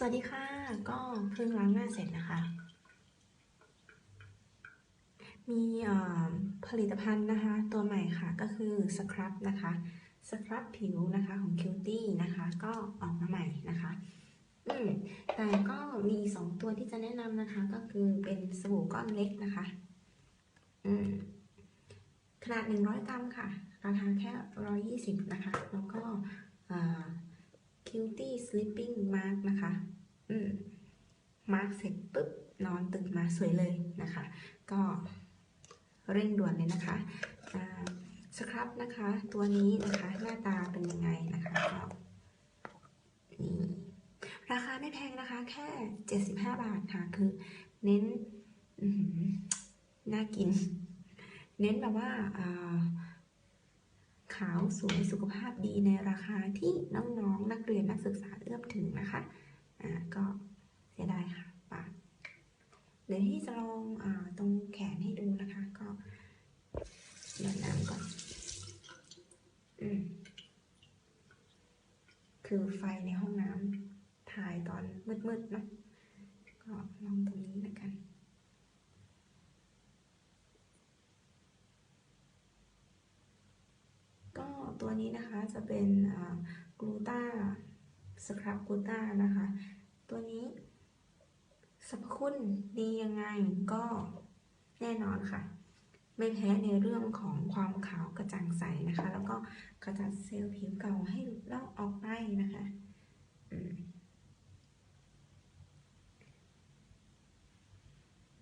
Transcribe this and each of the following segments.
สวัสดีค่ะ ก็เพิ่งล้างหน้าเสร็จนะคะ มีผลิตภัณฑ์นะคะ ตัวใหม่ค่ะก็คือสครับนะคะสครับผิวนะคะของ Cutie นะคะ ก็ออกมาใหม่นะคะอืมแต่ก็มี 2 ตัวที่จะแนะนำนะคะ ก็คือเป็นสบู่ก้อนเล็กนะคะอืมขนาด 100 กรัมค่ะ ราคาแค่ 120 นะคะ แล้วก็ อ่า Cutie Sleeping Mask นะคะ อืมมาร์กเสร็จปุ๊บ นอนตื่นมาสวยเลยนะคะ ก็เร่งด่วนเลยนะคะสครับนะคะ ตัวนี้นะคะ หน้าตาเป็นยังไงนะคะก็นี่ราคาไม่แพงนะคะ แค่ 75 บาทค่ะ คือเน้นน่ากิน เน้นแบบว่าอ่า ขาวสวยสุขภาพดีในราคาที่น้องๆนักเรียนนักศึกษาเอื้อมถึงนะคะอ่าก็เสียดายค่ะปากเดี๋ยวที่จะลองอาตรงแขนให้ดูนะคะ ก็หยดน้ำก่อนอืมคือไฟในห้องน้ำถ่ายตอนมืดๆเนาะก็ลองตรงนี้แล้วกัน ตัวนี้นะคะจะเป็นกลูตาสครับกลูตานะคะ ตัวนี้สรรพคุณดียังไงก็แน่นอนค่ะ ไม่แพ้ในเรื่องของความขาวกระจ่างใสนะคะ แล้วก็กระจัดเซลล์ผิวเก่าให้หลุดลอกออกไปนะคะ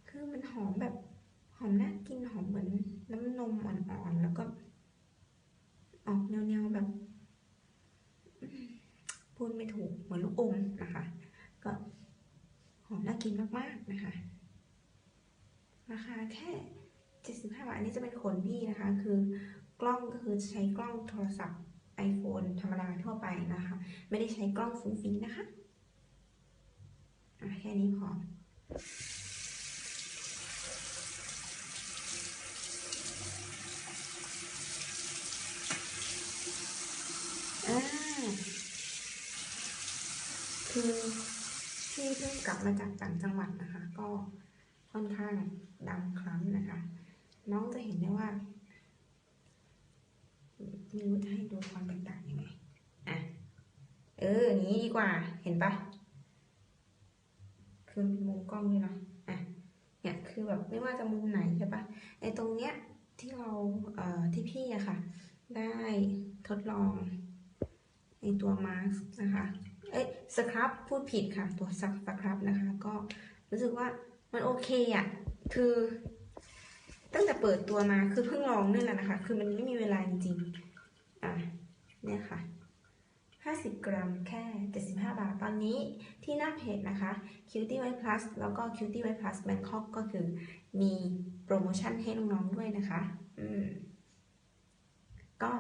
คือมันหอมแบบหอมน่ากินหอมเหมือนน้ำนมอ่อนๆแล้วก็ ออกแนวๆแบบอืมพู ดไม่ถูกเหมือนลูกอมนะคะ ก็หอมน่ากินมากๆนะคะ ราคาแค่75บาทอันนี้จะเป็นขนพี่นะคะ คือกล้องก็คือใช้กล้องโทรศัพท์ iPhone ธรรมดาทั่วไปนะคะ ไม่ได้ใช้กล้องฟุ้งฟิ้งนะคะะแค่นี้พอ อ่า คือพี่เพิ่งกลับมาจากต่างจังหวัดนะคะ ก็ค่อนข้างดำคล้ำนะคะ น้องจะเห็นได้ว่าไม่รู้จะให้ดูความแตกต่างยังไงอะเอออย่างนี้ดีกว่าเห็นปะคือเป็นมุมกล้องด้วยเนาะอะเนี่ยคือแบบไม่ว่าจะมุมไหนใช่ปะไอตรงเนี้ยที่เราเอ่อที่พี่อะค่ะ ได้ทดลอง ในตัวมาสก์นะคะ เอ้ยสครับพูดผิดค่ะ ตัวซักสครับนะคะ ก็รู้สึกว่ามันโอเคอะ่ะ คือ ตั้งแต่เปิดตัวมาคือเพิ่งลองนี่แหละนะคะ คือมันไม่มีเวลาจริงๆอะเนี่ยค่ะ 50 กรัมแค่ 75 บาท ตอนนี้ที่หน้าเพจนะคะ Cutie White Plus แล้วก็ Cutie White Plus Bangkok ก็คือมีโปรโมชั่นให้น้องๆด้วยนะคะ อืม ก็